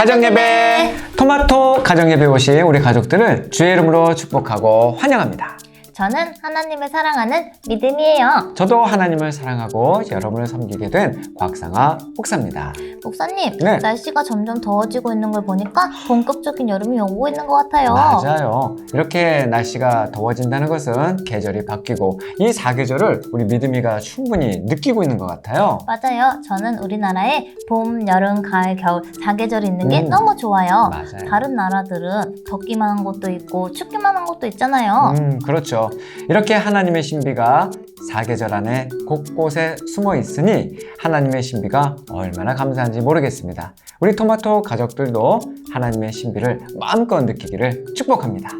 가정예배 토마토 가정예배 오신 우리 가족들을 주의 이름으로 축복하고 환영합니다. 저는 하나님을 사랑하는 믿음이에요. 저도 하나님을 사랑하고 여러분을 섬기게 된 곽상아 목사입니다. 목사님, 네. 날씨가 점점 더워지고 있는 걸 보니까 본격적인 여름이 오고 있는 것 같아요. 맞아요. 이렇게 날씨가 더워진다는 것은 계절이 바뀌고 이 사계절을 우리 믿음이가 충분히 느끼고 있는 것 같아요. 맞아요. 저는 우리나라에 봄, 여름, 가을, 겨울 사계절이 있는 게 음. 너무 좋아요. 맞아요. 다른 나라들은 덥기만 한 곳도 있고 춥기만 한 곳도 있잖아요. 음, 그렇죠. 이렇게 하나님의 신비가 사계절 안에 곳곳에 숨어 있으니 하나님의 신비가 얼마나 감사한지 모르겠습니다. 우리 토마토 가족들도 하나님의 신비를 마음껏 느끼기를 축복합니다.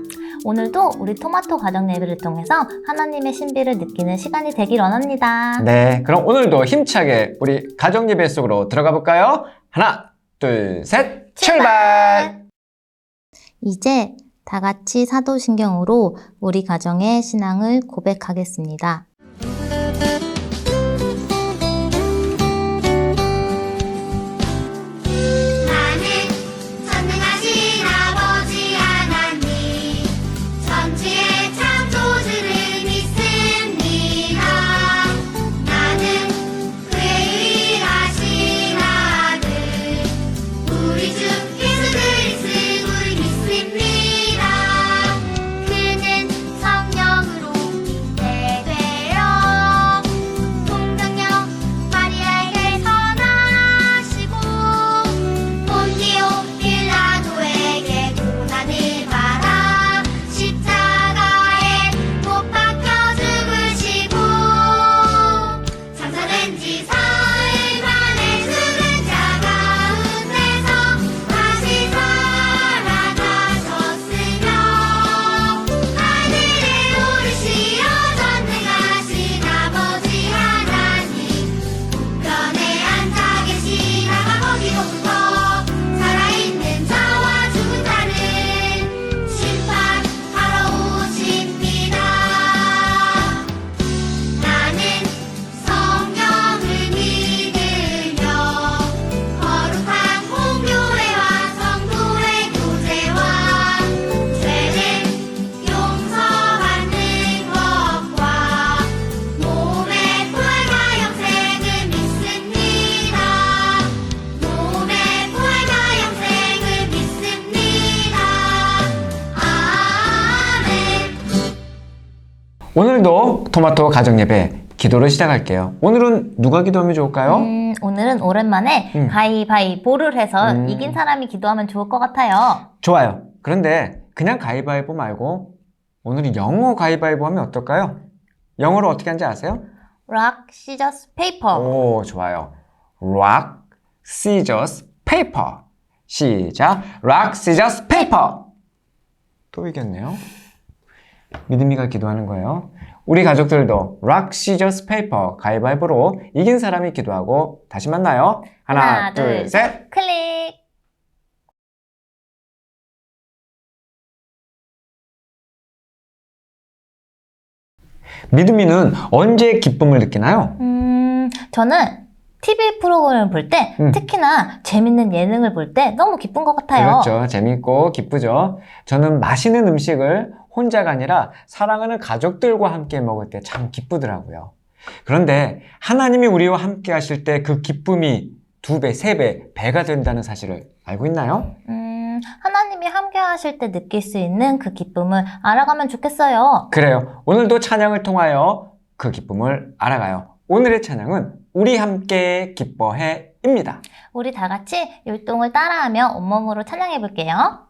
오늘도 우리 토마토 가정 예배를 통해서 하나님의 신비를 느끼는 시간이 되길 원합니다. 네, 그럼 오늘도 힘차게 우리 가정 예배 속으로 들어가 볼까요? 하나, 둘, 셋, 출발! 이제 다 같이 사도신경으로 우리 가정의 신앙을 고백하겠습니다. 오늘도 토마토 가정 예배 기도를 시작할게요. 오늘은 누가 기도하면 좋을까요? 음, 오늘은 오랜만에 음. 가위바위보를 해서 음. 이긴 사람이 기도하면 좋을 것 같아요. 좋아요. 그런데 그냥 가위바위보 말고 오늘은 영어 가위바위보 하면 어떨까요? 영어로 어떻게 하는지 아세요? Rock, scissors, paper. 오, 좋아요. Rock, scissors, paper. 시작. Rock, scissors, paper. 또 이겼네요. 믿음이가 기도하는 거예요. 우리 가족들도 Rock, scissors, paper 가위바위보로 이긴 사람이 기도하고 다시 만나요. 하나, 하나, 둘, 둘, 셋. 클릭! 믿음이는 언제 기쁨을 느끼나요? 음, 저는 TV 프로그램을 볼 때, 음. 특히나 재밌는 예능을 볼 때 너무 기쁜 것 같아요. 그렇죠. 재밌고 기쁘죠. 저는 맛있는 음식을 혼자가 아니라 사랑하는 가족들과 함께 먹을 때 참 기쁘더라고요. 그런데 하나님이 우리와 함께 하실 때 그 기쁨이 두 배, 세 배, 배가 된다는 사실을 알고 있나요? 음, 하나님이 함께 하실 때 느낄 수 있는 그 기쁨을 알아가면 좋겠어요. 그래요. 오늘도 찬양을 통하여 그 기쁨을 알아가요. 오늘의 찬양은 우리 함께 기뻐해입니다. 우리 다 같이 율동을 따라하며 온몸으로 찬양해 볼게요.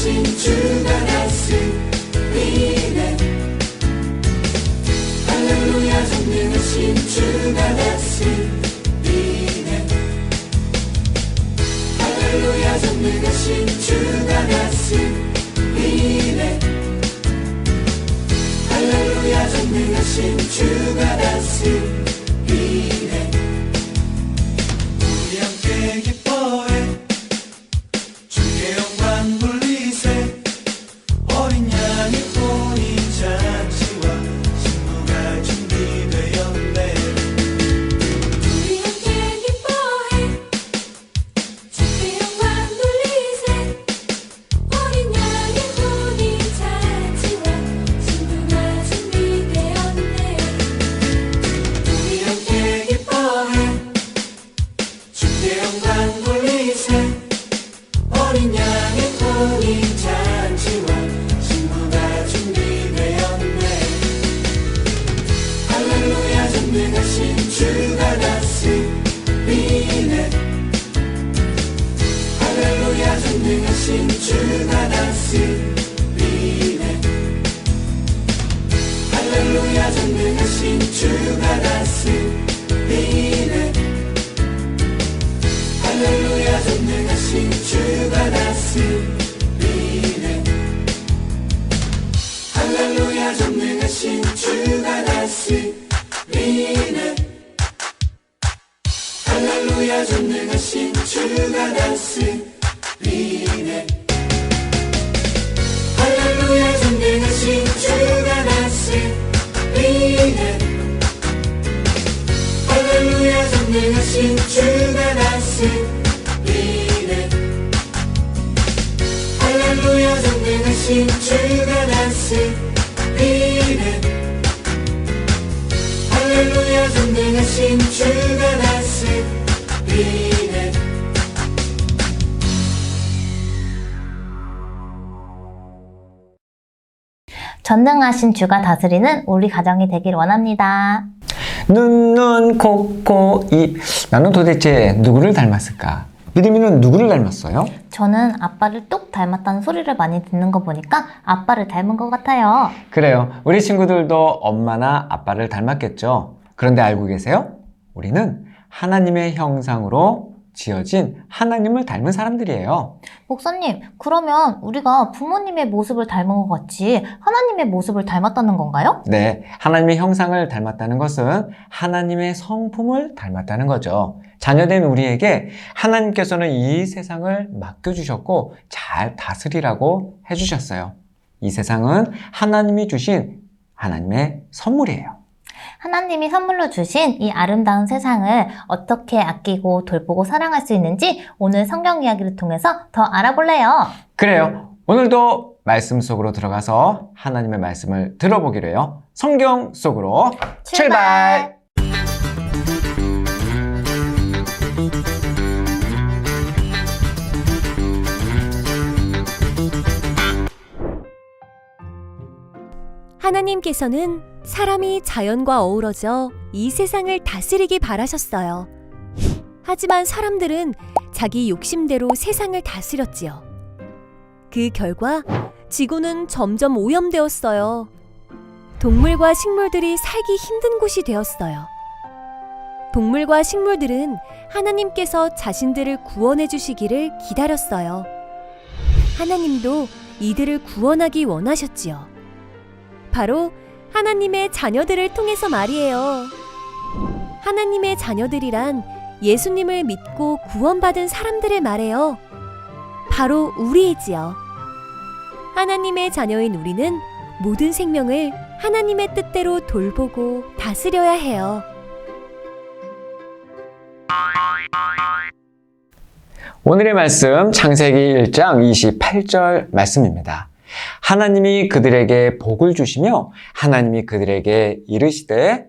주가 전능하신 주가 다스리네 merece. 전능하신 주가 다스리네 할렐루야 전능하신 주가 다스리네 할렐루야 전능하신 주가 다스리네 전능하신 주가 다스리는 우리 가정이 되길 원합니다. 눈, 눈, 코, 코, 입. 나는 도대체 누구를 닮았을까? 믿음이는 누구를 닮았어요? 저는 아빠를 뚝 닮았다는 소리를 많이 듣는 거 보니까 아빠를 닮은 것 같아요. 그래요. 우리 친구들도 엄마나 아빠를 닮았겠죠. 그런데 알고 계세요? 우리는 하나님의 형상으로 지어진 하나님을 닮은 사람들이에요. 목사님, 그러면 우리가 부모님의 모습을 닮은 것 같이 하나님의 모습을 닮았다는 건가요? 네, 하나님의 형상을 닮았다는 것은 하나님의 성품을 닮았다는 거죠. 자녀된 우리에게 하나님께서는 이 세상을 맡겨주셨고 잘 다스리라고 해주셨어요. 이 세상은 하나님이 주신 하나님의 선물이에요. 하나님이 선물로 주신 이 아름다운 세상을 어떻게 아끼고 돌보고 사랑할 수 있는지 오늘 성경 이야기를 통해서 더 알아볼래요. 그래요. 오늘도 말씀 속으로 들어가서 하나님의 말씀을 들어보기로 해요. 성경 속으로 출발! 하나님께서는 사람이 자연과 어우러져 이 세상을 다스리기 바라셨어요. 하지만 사람들은 자기 욕심대로 세상을 다스렸지요. 그 결과 지구는 점점 오염되었어요. 동물과 식물들이 살기 힘든 곳이 되었어요. 동물과 식물들은 하나님께서 자신들을 구원해 주시기를 기다렸어요. 하나님도 이들을 구원하기 원하셨지요. 바로 하나님의 자녀들을 통해서 말이에요. 하나님의 자녀들이란 예수님을 믿고 구원받은 사람들을 말해요. 바로 우리이지요. 하나님의 자녀인 우리는 모든 생명을 하나님의 뜻대로 돌보고 다스려야 해요. 오늘의 말씀 창세기 1장 28절 말씀입니다. 하나님이 그들에게 복을 주시며 하나님이 그들에게 이르시되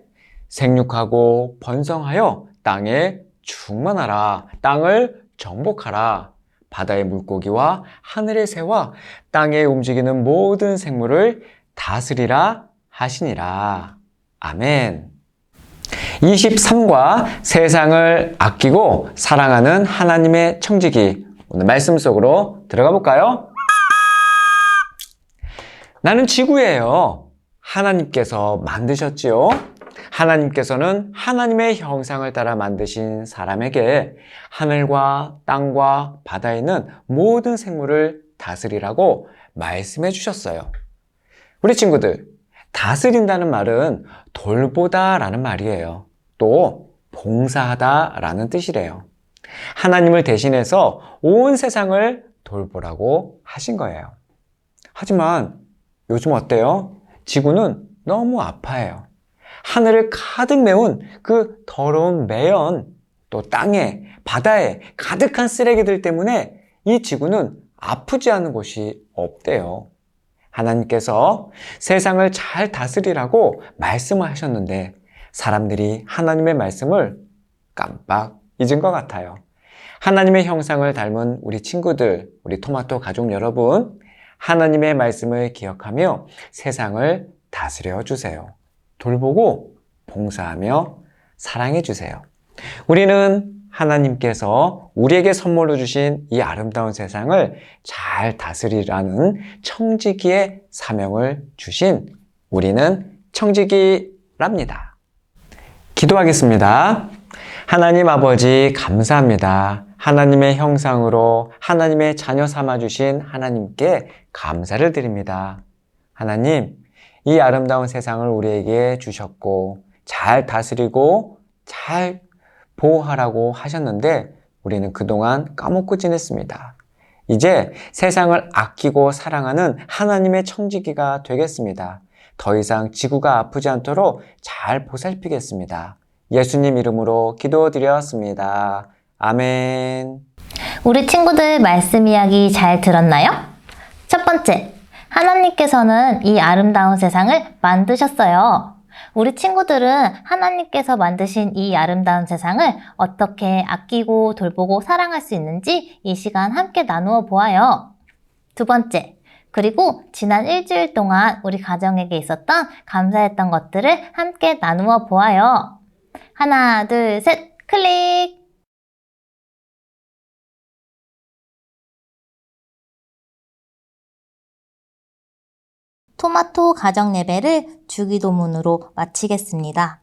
생육하고 번성하여 땅에 충만하라 땅을 정복하라 바다의 물고기와 하늘의 새와 땅에 움직이는 모든 생물을 다스리라 하시니라. 아멘. 23과 세상을 아끼고 사랑하는 하나님의 청지기. 오늘 말씀 속으로 들어가 볼까요? 나는 지구예요. 하나님께서 만드셨지요. 하나님께서는 하나님의 형상을 따라 만드신 사람에게 하늘과 땅과 바다에 있는 모든 생물을 다스리라고 말씀해 주셨어요. 우리 친구들, 다스린다는 말은 돌보다 라는 말이에요. 또 봉사하다 라는 뜻이래요. 하나님을 대신해서 온 세상을 돌보라고 하신 거예요. 하지만 요즘 어때요? 지구는 너무 아파해요. 하늘을 가득 메운 그 더러운 매연, 또 땅에, 바다에 가득한 쓰레기들 때문에 이 지구는 아프지 않은 곳이 없대요. 하나님께서 세상을 잘 다스리라고 말씀을 하셨는데 사람들이 하나님의 말씀을 깜빡 잊은 것 같아요. 하나님의 형상을 닮은 우리 친구들, 우리 토마토 가족 여러분, 하나님의 말씀을 기억하며 세상을 다스려 주세요. 돌보고 봉사하며 사랑해 주세요. 우리는 하나님께서 우리에게 선물로 주신 이 아름다운 세상을 잘 다스리라는 청지기의 사명을 주신 우리는 청지기랍니다. 기도하겠습니다. 하나님 아버지 감사합니다. 하나님의 형상으로 하나님의 자녀 삼아 주신 하나님께 감사를 드립니다. 하나님, 이 아름다운 세상을 우리에게 주셨고 잘 다스리고 잘 보호하라고 하셨는데 우리는 그동안 까먹고 지냈습니다. 이제 세상을 아끼고 사랑하는 하나님의 청지기가 되겠습니다. 더 이상 지구가 아프지 않도록 잘 보살피겠습니다. 예수님 이름으로 기도드렸습니다. 아멘. 우리 친구들 말씀 이야기 잘 들었나요? 첫 번째, 하나님께서는 이 아름다운 세상을 만드셨어요. 우리 친구들은 하나님께서 만드신 이 아름다운 세상을 어떻게 아끼고 돌보고 사랑할 수 있는지 이 시간 함께 나누어 보아요. 두 번째, 그리고 지난 일주일 동안 우리 가정에게 있었던 감사했던 것들을 함께 나누어 보아요. 하나, 둘, 셋, 클릭! 토마토 가정 예배를 주기도문으로 마치겠습니다.